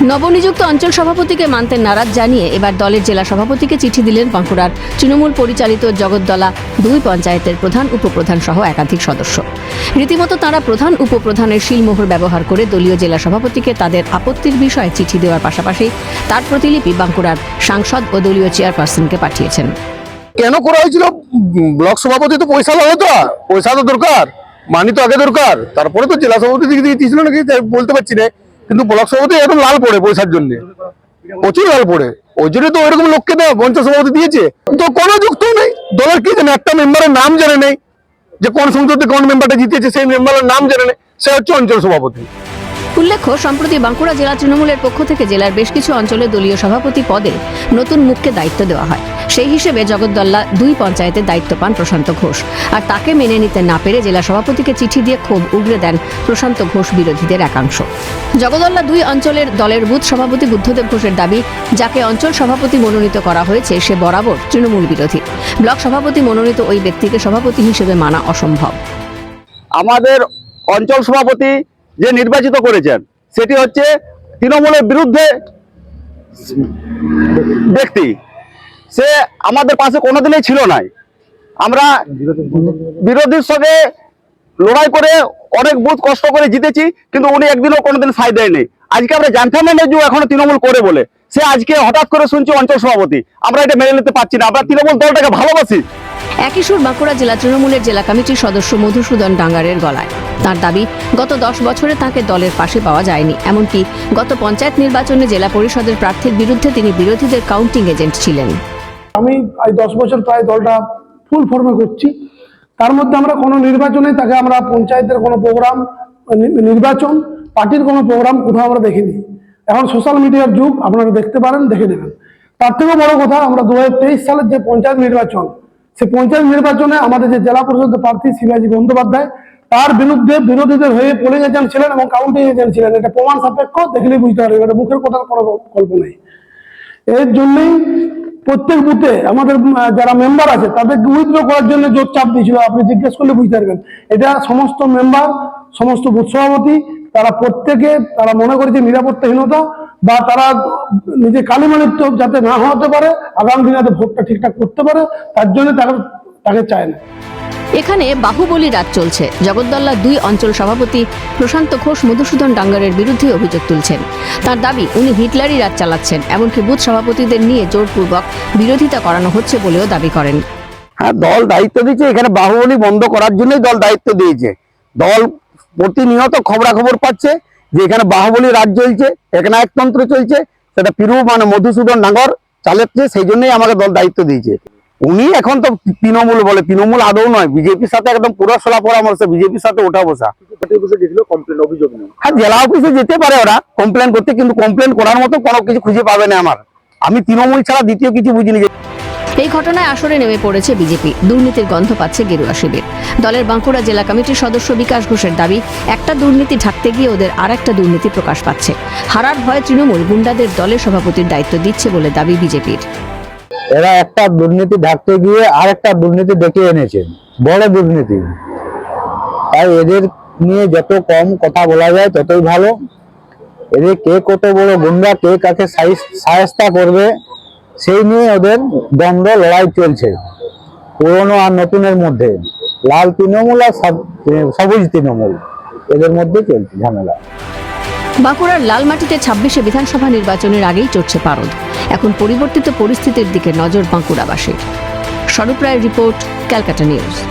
নবনিযুক্ত অঞ্চল সভাপতিকে মানতে নারাজ জানিয়ে এবার দলের জেলা সভাপতিকে চিঠি দিলেন বাঁকুড়ার তৃণমূল পরিচালিত জগদ্দলা দুই পঞ্চায়েতের প্রধান উপপ্রধান সহ একাধিক সদস্য। রীতিমতো তারা প্রধান উপপ্রধানের শিলমোহর ব্যবহার করে দলীয় জেলা সভাপতিকে তাদের আপত্তির বিষয়ে চিঠি দেওয়ার পাশাপাশি তার প্রতিলিপি বাঁকুড়ার সাংসদ ও দলীয় চেয়ারপারসনকে পাঠিয়েছেন। কেন করা হয়েছিল? ব্লক সভাপতি তো পয়সা লাগে তো। পয়সা তো দরকার। মানি তো আগে দরকার। তারপরে তো জেলা সভাপতি দিকে দিয়ে দিয়েছিল নাকি? বলতে পারছি না। কিন্তু ব্লক সভাপতি একদম লাল পড়ে পয়সার জন্য। প্রচুর লাল পড়ে। ওই জন্য তো ওইরকম লোককে দেওয়া পঞ্চায়েত সভাপতি দিয়েছে। তো কোনো যুক্ত নেই। দলের কি জানে? একটা মেম্বারের নাম জানে নেই। যে কোন সংসদে কোন মেম্বারটা জিতেছে সেই মেম্বারের নাম জানে নেই। সে হচ্ছে অঞ্চল সভাপতি। উল্লেখ্য, সম্প্রতি বাঁকুড়া জেলা তৃণমূলের পক্ষ থেকে জেলার বেশ কিছু অঞ্চলে দলীয় সভাপতি পদে নতুন মুখকে দায়িত্ব দেওয়া হয়। সেই হিসেবে জগদ্দল্লা দুই পঞ্চায়েতের দায়িত্ব পান প্রশান্ত ঘোষ। আর তাকে মেনে নিতে না পেরে জেলা সভাপতিকে চিঠি দিয়ে ক্ষোভ উগরে দেন প্রশান্ত ঘোষ বিরোধীদের একাংশ। জগদ্দল্লা দুই অঞ্চলের দলের বুথ সভাপতি বুদ্ধদেব ঘোষের দাবি, যাকে অঞ্চল সভাপতি মনোনীত করা হয়েছে, সে বরাবর তৃণমূল বিরোধী। ব্লক সভাপতি মনোনীত ওই ব্যক্তিকে সভাপতি হিসেবে মানা অসম্ভব। আমাদের অঞ্চল সভাপতি যে নির্বাচিত করেছেন, সেটি হচ্ছে তৃণমূলের বিরুদ্ধে ব্যক্তি। সে আমাদের পাশে কোনোদিনই ছিল নাই। আমরা বিরোধীর সঙ্গে লড়াই করে অনেক বুথ কষ্ট করে জিতেছি, কিন্তু উনি একদিনও কোনোদিন সাই দেয়নি। আজকে আমরা জানতাম না যে এখনও তৃণমূল করে বলে। সে আজকে হঠাৎ করে শুনছি অঞ্চল সভাপতি। আমরা এটা মেনে নিতে পারছি না। আমরা তৃণমূল দলটাকে ভালোবাসি। একই সুর বাঁকুড়া জেলা তৃণমূলের জেলা কমিটির সদস্য মধুসূদন ডাঙ্গারের গলায়। তার দাবি, গত দশ বছরে তাকে দলের পাশে পাওয়া যায়নি। এমনকি গত পঞ্চায়েত নির্বাচনে জেলা পরিষদের প্রার্থীর বিরুদ্ধে তিনি বিরোধীদের কাউন্টিং এজেন্ট ছিলেন। আমি দশ বছর প্রায় দলটা ফুল ফর্মে করছি। তার মধ্যে আমরা কোনো নির্বাচনে তাকে আমরা পঞ্চায়েতের কোনো প্রোগ্রাম নির্বাচন, পার্টির কোনো প্রোগ্রাম কোথাও আমরা দেখিনি। এখন সোশ্যাল মিডিয়ার যুগ, আপনারা দেখতে পারেন, দেখে নেবেন। তার থেকেও বড় কথা, আমরা দু হাজার তেইশ সালের যে পঞ্চায়েত নির্বাচন সেই পঞ্চায়েত নির্বাচনে আমাদের যে জেলা পরিষদের প্রার্থী শিবাজী বন্দ্যোপাধ্যায়, তার বিরুদ্ধে বিরোধীদের হয়ে পোলিং এজেন্ট ছিলেন এবং কাউন্টিং এজেন্ট ছিলেন। এটা প্রমাণ সাপেক্ষ, দেখলেই বুঝতে পারবে। এটা মুখের কথার কোনো গল্প নেই। এর জন্যই প্রত্যেক বুথে আমাদের যারা মেম্বার আছে তাদেরকে উইথড্র করার জন্য জোর চাপ দিয়েছিল। আপনি জিজ্ঞেস করলে বুঝতে পারবেন। এটা সমস্ত মেম্বার সমস্ত বুথ সভাপতি, তারা প্রত্যেকে, তারা মনে করেছে নিরাপত্তাহীনতা বা তারা নিজে কালিমালিপ্ত যাতে না হতে পারে আগামী দিনে যাতে ভোটটা ঠিকঠাক করতে পারে তার জন্য তাকে তাকে চায় না। এখানে বাহুবলী রাজ চলছে। জগদ্দল্লা দুই অঞ্চল সভাপতি প্রশান্ত ঘোষ মধুসূদন ডাঙ্গারের বিরুদ্ধে অভিযোগ তুলছেন। তার দাবি উনি হিটলারই রাজ চালাচ্ছেন এমনকি বুথ সভাপতিদের নিয়ে জোরপূর্বক বিরোধিতা করানো হচ্ছে বলেও দাবি করেন। হ্যাঁ দল দায়িত্ব দিয়েছে এখানে বাহুবলী বন্ধ করার জন্যই দল দায়িত্ব দিয়েছে। দল প্রতিনিয়ত খবরাখবর পাচ্ছে যে এখানে বাহুবলী রাজ চলছে একনায়কতন্ত্র চলছে, সেটা পিরু মানে মধুসূদন নাগর চালাচ্ছে সেই জন্যই আমাকে দল দায়িত্ব দিয়েছে। উনি এখন তো তৃণমূল বলে, তৃণমূল আদৌ নয়, বিজেপির সাথে একদম পুরো সলা পরামর্শ, বিজেপির সাথে ওঠা বসা। হ্যাঁ জেলা অফিসে যেতে পারে ওরা কমপ্লেন করতে, কিন্তু কমপ্লেন করার মতো কোনো কিছু খুঁজে পাবে না আমার। আমি তৃণমূল ছাড়া দ্বিতীয় কিছু বুঝিনি এই ঘটনায় আসরে নেমে পড়েছে বিজেপি। দুর্নীতির গন্ধ পাচ্ছে গেরুয়া শিবির। দলের বাঁকুড়া জেলা কমিটির সদস্য বিকাশ ঘোষের দাবি, একটা দুর্নীতি ঢাকতে গিয়ে ওদের আর একটা দুর্নীতি প্রকাশ পাচ্ছে। হারার ভয়ে তৃণমূল গুন্ডাদের দলের সভাপতির দায়িত্ব দিচ্ছে বলে দাবি বিজেপির। এরা একটা দুর্নীতি ঢাকতে গিয়ে আর একটা দুর্নীতি ডেকে এনেছে। বড় দুর্নীতি। তাই এদের নিয়ে যত কম কথা বলা যায়, ততই ভালো। এদের কে কত বড় গুন্ডা, কে কাকে সায়স্তা করবে সেই নিয়ে ওদের দ্বন্দ্ব, লড়াই চলছে। পুরনো আর নতুনের মধ্যে। লাল তৃণমূল আর সব- সবুজ তৃণমূল। এদের মধ্যে চলছে ঝামেলা। বাঁকুড়ার লালমাটিতে ছাব্বিশে বিধানসভা নির্বাচনের আগেই চড়ছে পারদ। এখন পরিবর্তিত পরিস্থিতির দিকে নজর বাঁকুড়াবাসীর। স্বরূপ রায়ের রিপোর্ট, ক্যালকাটা নিউজ।